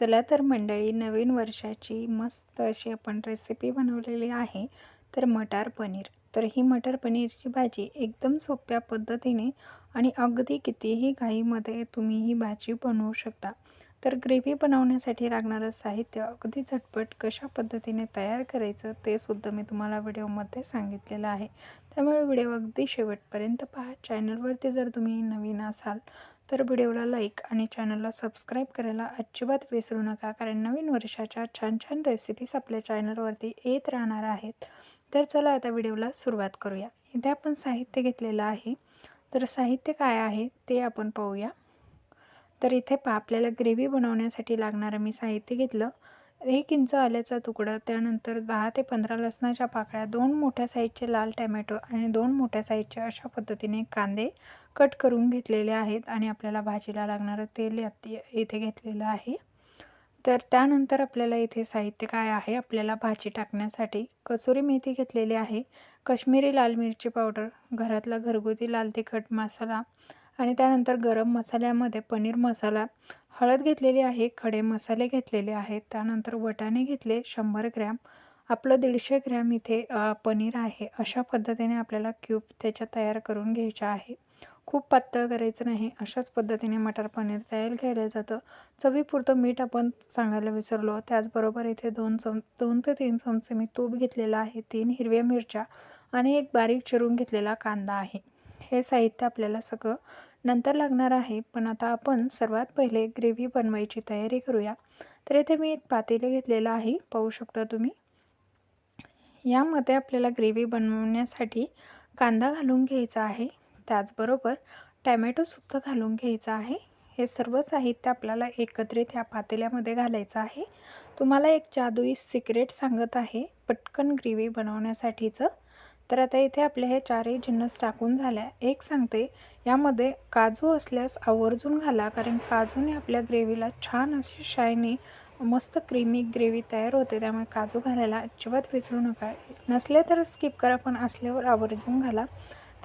चला तर मंडळी नवीन वर्षाची मस्त अशी आपण रेसिपी बनवलेली आहे. तर मटार पनीर. तर ही मटार पनीरची भाजी एकदम सोप्या पद्धतीने आणि अगदी कितीही घाईमध्ये तुम्ही ही भाजी बनवू शकता. तर ग्रेव्ही बनवण्यासाठी लागणारं साहित्य अगदी झटपट कशा पद्धतीने तयार करायचं ते सुद्धा मी तुम्हाला व्हिडिओमध्ये सांगितलेलं आहे. त्यामुळे व्हिडिओ अगदी शेवटपर्यंत पहा. चॅनलवरती जर तुम्ही नवीन असाल तर व्हिडिओला लाईक आणि चॅनलला सबस्क्राईब करायला अजिबात विसरू नका कारण नवीन वर्षाच्या छान छान रेसिपीज आपल्या चॅनलवरती येत राहणार आहेत. तर चला आता व्हिडिओला सुरुवात करूया. इथे आपण साहित्य घेतलेलं आहे. तर साहित्य काय आहे ते आपण पाहूया. तर इथे पा आपल्याला ग्रेव्ही बनवण्यासाठी लागणारं मी साहित्य घेतलं. एक इंच आल्याचा तुकडा त्यानंतर दहा ते पंधरा लसणाच्या पाकळ्या दोन मोठ्या साईजचे लाल टॅमॅटो आणि दोन मोठ्या साईजचे अशा पद्धतीने कांदे कट करून घेतलेले आहेत आणि आपल्याला भाजीला लागणारं तेल इथे घेतलेलं आहे. तर त्यानंतर आपल्याला इथे साहित्य काय आहे? आपल्याला भाजी टाकण्यासाठी कसुरी मेथी घेतलेली आहे कश्मीरी लाल मिरची पावडर घरातला घरगुती लाल तिखट मसाला आणि त्यानंतर गरम मसाल्यामध्ये पनीर मसाला हळद घेतलेली आहे खडे मसाले घेतलेले आहेत त्यानंतर वटाणे घेतले शंभर ग्रॅम. आपलं दीडशे ग्रॅम इथे पनीर आहे. अशा पद्धतीने आपल्याला क्यूब त्याच्या तयार करून घ्यायच्या आहे. खूप पातळ करायचं नाही अशाच पद्धतीने मटर पनीर तयार केलं जातं. चवीपुरतं मीठ आपण सांगायला विसरलो. त्याचबरोबर इथे दोन चम दोन ते तीन चमचे मी तूप घेतलेलं आहे तीन हिरव्या मिरच्या आणि एक बारीक चिरून घेतलेला कांदा आहे. हे साहित्य आपल्याला सगळं नंतर लागणार आहे पण आता आपण सर्वात पहिले ग्रेव्ही बनवायची तयारी करूया. तर इथे मी एक पातेले घेतलेलं आहे पाहू शकता तुम्ही. यामध्ये आपल्याला ग्रेव्ही बनवण्यासाठी कांदा घालून घ्यायचा आहे त्याचबरोबर टॅमॅटोसुद्धा घालून घ्यायचा आहे. हे सर्व साहित्य आपल्याला एकत्रित ह्या पातेल्यामध्ये घालायचं आहे. तुम्हाला एक जादुई सिक्रेट सांगत आहे पटकन ग्रेव्ही बनवण्यासाठीचं. तर आता इथे आपले हे चारही जिन्नस टाकून झाल्या. एक सांगते यामध्ये काजू असल्यास आवर्जून घाला कारण काजूने आपल्या ग्रेव्हीला छान अशी शायनी मस्त क्रीमी ग्रेव्ही तयार होते. त्यामुळे काजू घालायला अजिबात विसरू नका. नसले तर स्किप करा पण असल्यावर आवर्जून घाला.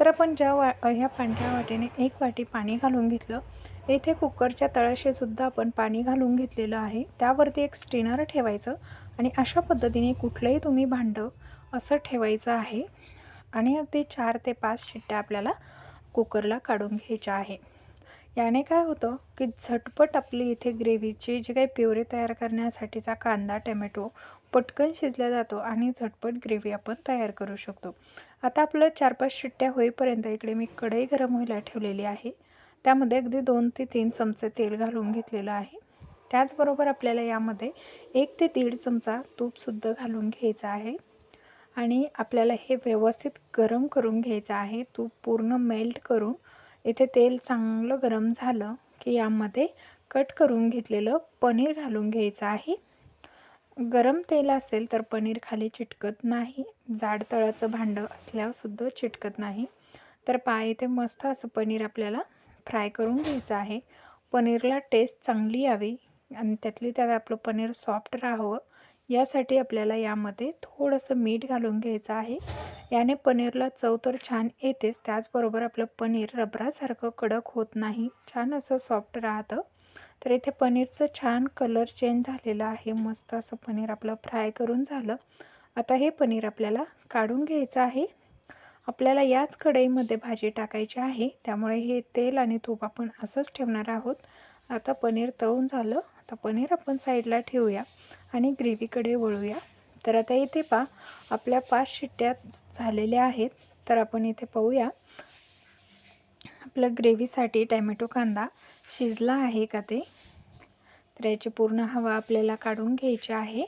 तर आपण ज्या वा ह्या पांढऱ्या वाटीने एक वाटी पाणी घालून घेतलं. येथे कुकरच्या तळाशीसुद्धा आपण पाणी घालून घेतलेलं आहे. त्यावरती एक स्टीनर ठेवायचं आणि अशा पद्धतीने कुठलंही तुम्ही भांडं असं ठेवायचं आहे आणि अगदी चार ते पाच शिट्ट्या आपल्याला कुकरला काढून घ्यायच्या आहे. याने काय होतं की झटपट आपली इथे ग्रेव्हीची जी काही प्युरी तयार करण्यासाठीचा कांदा टमॅटो पटकन शिजला जातो आणि झटपट ग्रेव्ही आपण तयार करू शकतो. आता आपलं चार पाच शिट्ट्या होईपर्यंत इकडे मी कढई गरम व्हायला ठेवलेली आहे. त्यामध्ये अगदी दोन ते तीन चमचे तेल घालून घेतलेलं आहे. त्याचबरोबर आपल्याला यामध्ये एक ते दीड चमचा तूपसुद्धा घालून घ्यायचं आहे. आणि आपल्याला हे व्यवस्थित गरम करून घ्यायचं आहे. तूप पूर्ण मेल्ट करून इथे तेल चांगलं गरम झालं की यामध्ये कट करून घेतलेलं पनीर घालून घ्यायचं आहे. गरम तेल असेल तर पनीर खाली चिटकत नाही. जाड तळाचं भांडं असल्यावरसुद्धा चिटकत नाही. तर पाय इथे मस्त असं पनीर आपल्याला फ्राय करून घ्यायचं आहे. पनीरला टेस्ट चांगली यावी आणि त्यातली त्यात आपलं पनीर सॉफ्ट राहावं. यासाठी आपल्याला यामध्ये थोडंसं मीठ घालून घ्यायचं आहे. याने पनीरला चव तर छान येतेच त्याचबरोबर आपलं पनीर रबरासारखं कडक होत नाही छान असं सॉफ्ट राहतं. तर इथे पनीरचं छान कलर चेंज झालेलं आहे मस्त असं पनीर आपलं फ्राय करून झालं. आता हे पनीर आपल्याला काढून घ्यायचं आहे. आपल्याला याच कढईमध्ये भाजी टाकायची आहे त्यामुळे हे तेल आणि तूप आपण असंच ठेवणार आहोत. आता पनीर तळून झालं. आता पनीर आपण साईडला ठेवूया आणि ग्रेव्हीकडे वळूया. तर आता इथे पा आपल्या पाच शिट्ट्या झालेल्या आहेत. तर आपण इथे पाहूया. आपलं ग्रेव्हीसाठी टॅमॅटो कांदा शिजला आहे का ते? तर याची पूर्ण हवा आपल्याला काढून घ्यायची आहे.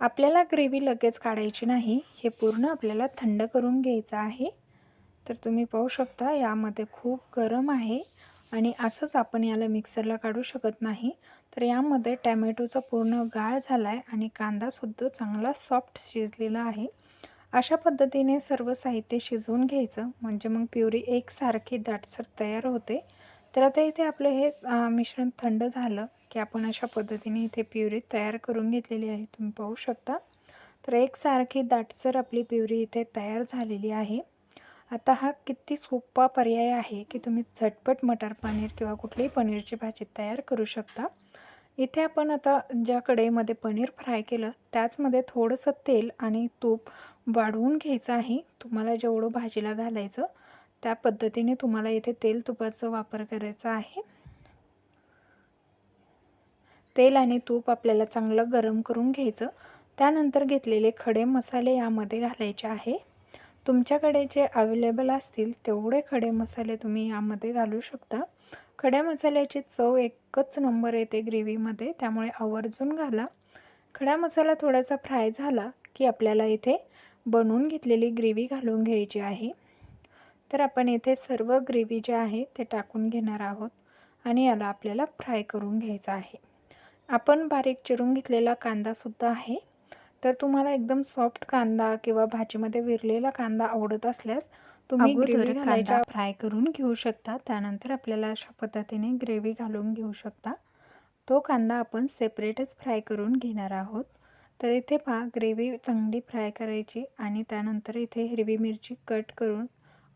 आपल्याला ग्रेव्ही लगेच काढायची नाही. हे पूर्ण आपल्याला थंड करून घ्यायचं आहे. तर तुम्ही पाहू शकता यामध्ये खूप गरम आहे. आणि असंच आपण याला मिक्सरला काढू शकत नाही. तर यामध्ये टॅमॅटोचा पूर्ण गाळ झाला आहे आणि कांदासुद्धा चांगला सॉफ्ट शिजलेला आहे. अशा पद्धतीने सर्व साहित्य शिजवून घ्यायचं. म्हणजे मग प्युरी एकसारखी दाटसर तयार होते. तर आता इथे आपलं हे मिश्रण थंड झालं की आपण अशा पद्धतीने इथे प्युरी तयार करून घेतलेली आहे. तुम्ही पाहू शकता. तर एकसारखी दाटसर आपली प्युरी इथे तयार झालेली आहे. आता हा किती सोपा पर्याय आहे की तुम्ही झटपट मटार पनीर किंवा कुठलीही पनीरची भाजी तयार करू शकता. इथे आपण आता ज्या कढईमध्ये पनीर फ्राय केलं त्याचमध्ये थोडंसं तेल आणि तूप वाढवून घ्यायचं आहे. तुम्हाला जेवढं भाजीला घालायचं त्या पद्धतीने तुम्हाला इथे तेल तुपाचा वापर करायचा आहे. तेल आणि तूप आपल्याला चांगलं गरम करून घ्यायचं. त्यानंतर घेतलेले खडे मसाले यामध्ये घालायचे आहे. तुमच्याकडे जे अवेलेबल असतील तेवढे खडे मसाले तुम्ही यामध्ये घालू शकता. खड्या मसाल्याची चव एकच नंबर येते ग्रेव्हीमध्ये त्यामुळे आवर्जून घाला. खडा मसाला थोडासा फ्राय झाला की आपल्याला इथे बनवून घेतलेली ग्रेव्ही घालून घ्यायची आहे. तर आपण इथे सर्व ग्रेव्ही जे आहे ते टाकून घेणार आहोत आणि याला आपल्याला फ्राय करून घ्यायचं आहे. आपण बारीक चिरून घेतलेला कांदासुद्धा आहे. तर तुम्हाला एकदम सॉफ्ट कांदा किंवा भाजीमध्ये विरलेला कांदा आवडत असल्यास तुम्ही ग्रेव्ही कांदा फ्राय करून घेऊ शकता. त्यानंतर आपल्याला अशा पद्धतीने ग्रेव्ही घालून घेऊ शकता. तो कांदा आपण सेपरेटच फ्राय करून घेणार आहोत. तर इथे पहा ग्रेव्ही चांगली फ्राय करायची आणि त्यानंतर इथे हिरवी मिरची कट करून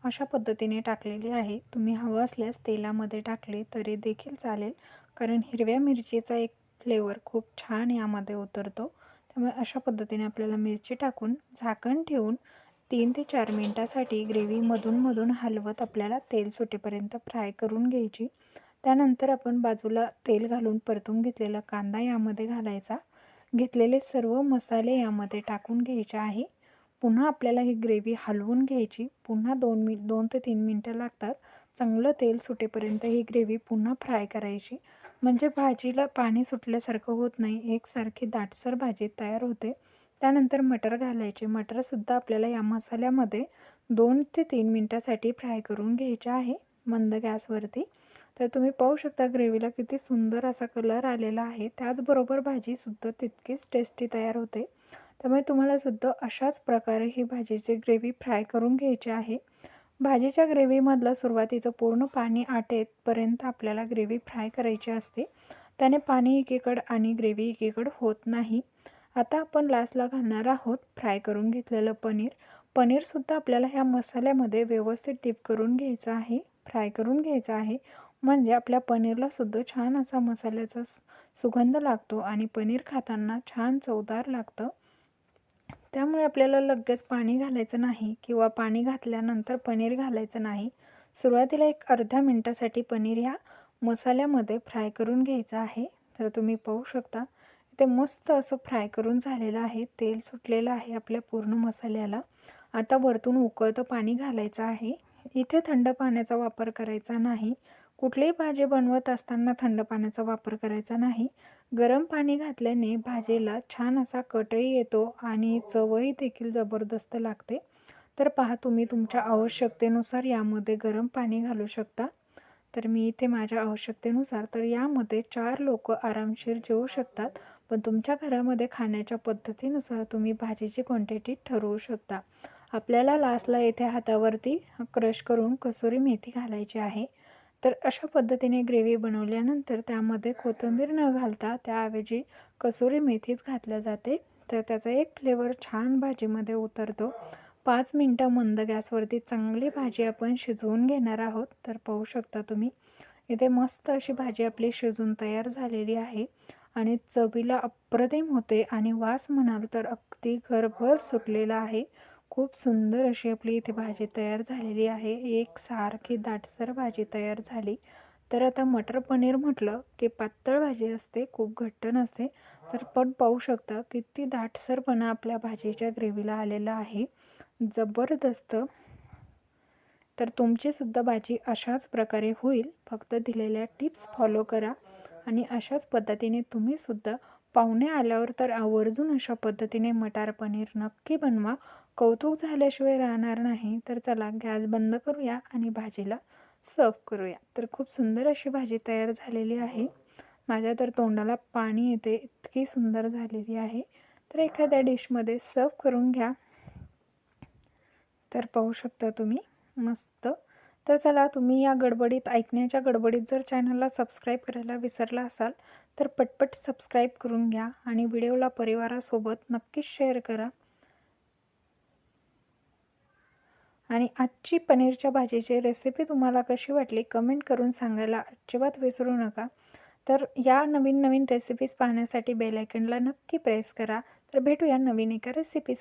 अशा पद्धतीने टाकलेली आहे. तुम्ही हवं असल्यास तेलामध्ये टाकले तरी देखील चालेल. कारण हिरव्या मिरचीचा एक फ्लेवर खूप छान यामध्ये उतरतो. त्यामुळे अशा पद्धतीने आपल्याला मिरची टाकून झाकण ठेवून तीन ते चार मिनटासाठी ग्रेव्ही मधूनमधून हलवत आपल्याला तेल सुटेपर्यंत फ्राय करून घ्यायची. त्यानंतर आपण बाजूला तेल घालून परतून घेतलेला कांदा यामध्ये घालायचा. घेतलेले सर्व मसाले यामध्ये टाकून घ्यायचे आहे. पुन्हा आपल्याला ही ग्रेव्ही हलवून घ्यायची. पुन्हा दोन मिन दोन ते तीन मिनटं लागतात. चांगलं तेल सुटेपर्यंत ही ग्रेव्ही पुन्हा फ्राय करायची. म्हणजे भाजीला पाणी सुटल्यासारखं होत नाही. एकसारखी दाटसर भाजी तयार होते. त्यानंतर मटर घालायचे. मटरसुद्धा आपल्याला या मसाल्यामध्ये दोन ते तीन मिनटासाठी फ्राय करून घ्यायचे आहे. मंद गॅसवरती. तर तुम्ही पाहू शकता ग्रेव्हीला किती सुंदर असा कलर आलेला आहे. त्याचबरोबर भाजीसुद्धा तितकीच टेस्टी तयार होते. त्यामुळे तुम्हालासुद्धा अशाच प्रकारे ही भाजीची ग्रेव्ही फ्राय करून घ्यायची आहे. भाजीच्या ग्रेव्हीमधलं सुरुवातीचं पूर्ण पाणी आटेपर्यंत आपल्याला ग्रेव्ही फ्राय करायची असते. त्याने पाणी एकीकडं आणि ग्रेव्ही एकीकडं होत नाही. आता आपण लास्टला घालणार आहोत फ्राय करून घेतलेलं पनीर. पनीरसुद्धा आपल्याला ह्या मसाल्यामध्ये व्यवस्थित टिप करून घ्यायचं आहे फ्राय करून घ्यायचं आहे. म्हणजे आपल्या पनीरलासुद्धा छान असा मसाल्याचा सुगंध लागतो आणि पनीर खाताना छान चवदार लागतं. त्यामुळे आपल्याला लगेच पाणी घालायचं नाही किंवा पाणी घातल्यानंतर पनीर घालायचं नाही. सुरुवातीला एक अर्ध्या मिनटासाठी पनीर ह्या मसाल्यामध्ये फ्राय करून घ्यायचं आहे. तर तुम्ही पाहू शकता ते मस्त असं फ्राय करून झालेलं आहे. तेल सुटलेलं आहे आपल्या पूर्ण मसाल्याला. आता वरतून उकळतं पाणी घालायचं आहे. इथे थंड पाण्याचा वापर करायचा नाही. कुठलीही भाजी बनवत असताना थंड पाण्याचा वापर करायचा नाही. गरम पाणी घातल्याने भाजीला छान असा कटही येतो आणि चवही देखील जबरदस्त लागते. तर पहा तुम्ही तुमच्या आवश्यकतेनुसार यामध्ये गरम पाणी घालू शकता. तर मी इथे माझ्या आवश्यकतेनुसार तर यामध्ये चार लोक आरामशीर जेवू शकतात पण तुमच्या घरामध्ये खाण्याच्या पद्धतीनुसार तुम्ही भाजीची क्वांटिटी ठरवू शकता. आपल्याला लास्टला येथे हातावरती क्रश करून कसुरी मेथी घालायची आहे. तर अशा पद्धतीने ग्रेव्ही बनवल्यानंतर त्यामध्ये कोथिंबीर न घालता त्याऐवजी कसुरी मेथीच घातल्या जाते. तर त्याचा एक फ्लेवर छान भाजीमध्ये उतरतो. पाच मिनटं मंद गॅसवरती चांगली भाजी आपण शिजवून घेणार आहोत. तर पाहू शकता तुम्ही इथे मस्त अशी भाजी आपली शिजून तयार झालेली आहे आणि चवीला अप्रतिम होते आणि वास म्हणाल तर अगदी घरभर सुटलेला आहे. खूप सुंदर अशी आपली इथे भाजी तयार झालेली आहे. एक सारखी दाटसर भाजी तयार झाली. तर आता मटर पनीर म्हटलं की पातळ भाजी असते खूप घट्ट नसते. तर पण पाहू शकता किती दाटसरपणा आपल्या भाजीच्या ग्रेव्हीला आलेला आहे. जबरदस्त. तर तुमचीसुद्धा भाजी अशाच प्रकारे होईल. फक्त दिलेल्या टिप्स फॉलो करा आणि अशाच पद्धतीने तुम्हीसुद्धा पाहुणे आल्यावर तर आवर्जून अशा पद्धतीने मटार पनीर नक्की बनवा. कौतुक झाल्याशिवाय राहणार नाही तर चला गॅस बंद करूया आणि भाजीला सर्व करूया. तर खूप सुंदर अशी भाजी तयार झालेली आहे. माझ्या तर तोंडाला पाणी येते इतकी सुंदर झालेली आहे. तर एखाद्या डिशमध्ये सर्व करून घ्या. तर पाहू शकता तुम्ही मस्त. तर चला तुम्ही या गडबडीत ऐकण्याच्या गडबडीत जर चॅनलला सबस्क्राईब करायला विसरला असाल तर पटपट सबस्क्राईब करून घ्या आणि व्हिडिओला परिवारासोबत नक्कीच शेअर करा. आणि आजची पनीरच्या भाजीची रेसिपी तुम्हाला कशी वाटली कमेंट करून सांगायला अजिबात विसरू नका. तर या नवीन नवीन रेसिपीज पाहण्यासाठी बेलायकनला नक्की प्रेस करा. तर भेटूया नवीन एका रेसिपीज